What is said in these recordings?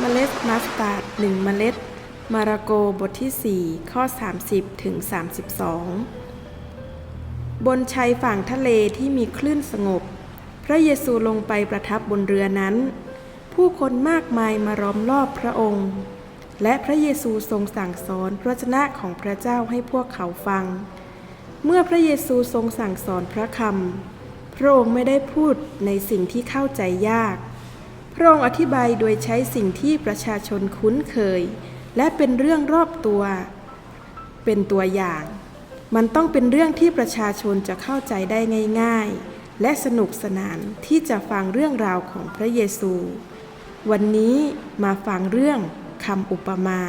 เมล็ดมัสตาร์ดหนึ่งเมล็ด มาระโกบทที่ 4 ข้อ 30 ถึง 32 บนชายฝั่งทะเลที่มีคลื่นสงบ พระเยซูลงไปประทับบนเรือนั้น ผู้คนมากมายมาล้อมรอบพระองค์ และพระเยซูทรงสั่งสอนพระวจนะของพระเจ้าให้พวกเขาฟัง เมื่อพระเยซูทรงสั่งสอนพระคำพระองค์ไม่ได้พูดในสิ่งที่เข้าใจยาก ระองค์อธิบายโดยใช้สิ่งที่ประชาชนคุ้นเคย และเป็นเรื่องรอบตัว เป็นตัวอย่าง มันต้องเป็นเรื่องที่ประชาชนจะเข้าใจได้ง่ายๆ และสนุกสนานที่จะฟังเรื่องราวของพระเยซู วันนี้มาฟังเรื่องคำอุปมา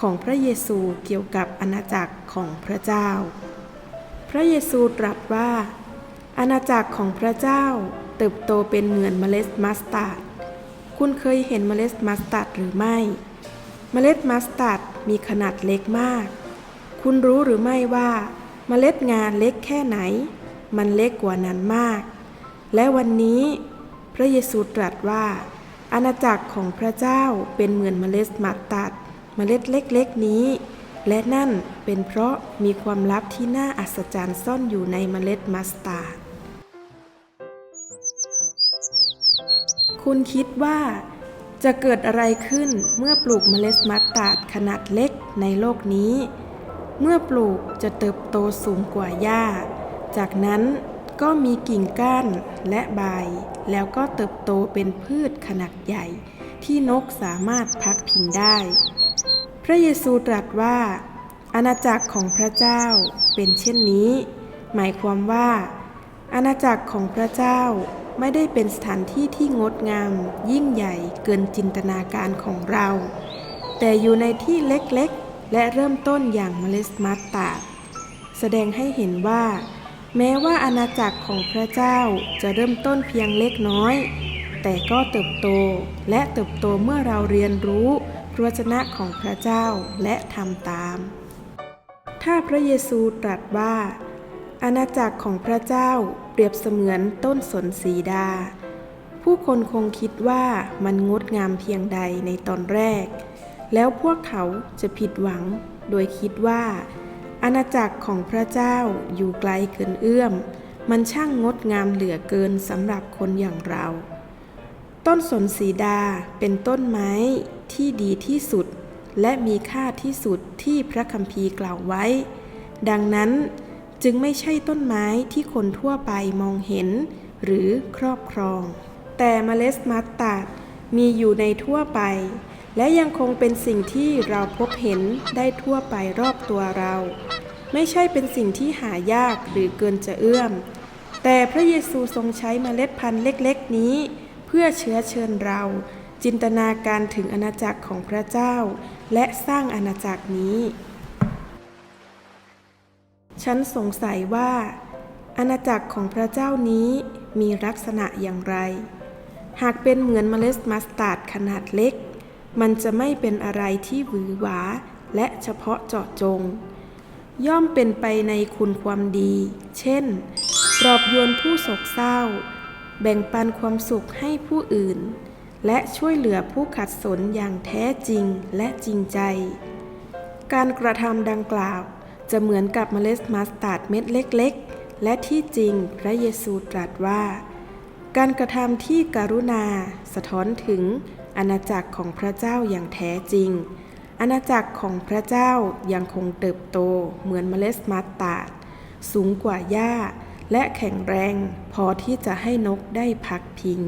ของพระเยซูเกี่ยวกับอาณาจักรของพระเจ้า พระเยซูตรัสว่า อาณาจักรของพระเจ้าเติบโตเป็นเหมือนเมล็ดมัสตาร์ด คุณเคยเห็นเมล็ดมัสตาร์ดหรือไม่ เมล็ดมัสตาร์ดมีขนาดเล็กมาก คุณรู้หรือไม่ว่าเมล็ดงาเล็กแค่ไหน มันเล็กกว่านั้นมาก และวันนี้ พระเยซูตรัสว่า อาณาจักรของพระเจ้าเป็นเหมือนเมล็ดมัสตาร์ดเมล็ดเล็กๆนี้ และนั่นเป็นเพราะมีความลับที่น่าอัศจรรย์ซ่อนอยู่ในเมล็ดมัสตาร์ด คุณคิดว่าจะเกิดอะไรขึ้นเมื่อปลูกเมล็ดมัสตาร์ดขนาดเล็กในโลกนี้ เมื่อปลูกจะเติบโตสูงกว่าหญ้า จากนั้นก็มีกิ่งก้านและใบ แล้วก็เติบโตเป็นพืชขนาดใหญ่ ที่นกสามารถพักพิงได้ พระเยซูตรัสว่า อาณาจักรของพระเจ้าเป็นเช่นนี้ หมายความว่า อาณาจักรของพระเจ้า ไม่ได้เป็นสถานที่ที่งดงาม ยิ่งใหญ่เกินจินตนาการของเรา แต่อยู่ในที่เล็กๆ และเริ่มต้นอย่างเมล็ดมัสตาดแสดงให้เห็นว่า แม้ว่าอาณาจักรของพระเจ้าจะเริ่มต้นเพียงเล็กน้อย แต่ก็เติบโตและเติบโตเมื่อเราเรียนรู้พระวจนะของพระเจ้าและทำตาม ถ้าพระเยซูตรัสว่า อาณาจักรของพระเจ้าเปรียบเสมือนต้นสนสีดา ผู้คนคงคิดว่ามันงดงามเพียงใดในตอนแรก แล้วพวกเขาจะผิดหวังโดยคิดว่า อาณาจักรของพระเจ้าอยู่ไกลเกินเอื้อม มันช่างงดงามเหลือเกินสำหรับคนอย่างเรา ต้นสนสีดาเป็นต้นไม้ที่ดีที่สุดและมีค่าที่สุดที่พระคัมภีร์กล่าวไว้ ดังนั้น จึงไม่ใช่ต้นไม้ที่คนทั่วไปมองเห็น หรือครอบครอง แต่เมล็ดมัสตาร์ดมีอยู่ในทั่วไป และยังคงเป็นสิ่งที่เราพบเห็นได้ทั่วไปรอบตัวเรา ไม่ใช่เป็นสิ่งที่หายากหรือเกินจะเอื้อม แต่พระเยซูทรงใช้เมล็ดพันธุ์เล็กๆ นี้ เพื่อเชื้อเชิญเรา จินตนาการถึงอาณาจักรของพระเจ้า และสร้างอาณาจักรนี้ ฉันสงสัยว่า อาณาจักรของพระเจ้านี้มีลักษณะอย่างไร หากเป็นเหมือนเมล็ดมัสตาร์ดขนาดเล็ก มันจะไม่เป็นอะไรที่หวือหวาและเฉพาะเจาะจง ย่อมเป็นไปในคุณความดี เช่น ปลอบโยนผู้โศกเศร้า แบ่งปันความสุขให้ผู้อื่น และช่วยเหลือผู้ขัดสนอย่างแท้จริงและจริงใจ การกระทำดังกล่าว จะเหมือนกับเมล็ดมัสตาร์ดเม็ดเล็กๆ และที่จริงพระเยซูตรัสว่า การกระทำที่การุณาสะท้อนถึงอาณาจักรของพระเจ้าอย่างแท้จริง อาณาจักรของพระเจ้ายังคงเติบโตเหมือนเมล็ดมัสตาร์ดสูงกว่าหญ้า และแข็งแรงพอที่จะให้นกได้พักพิง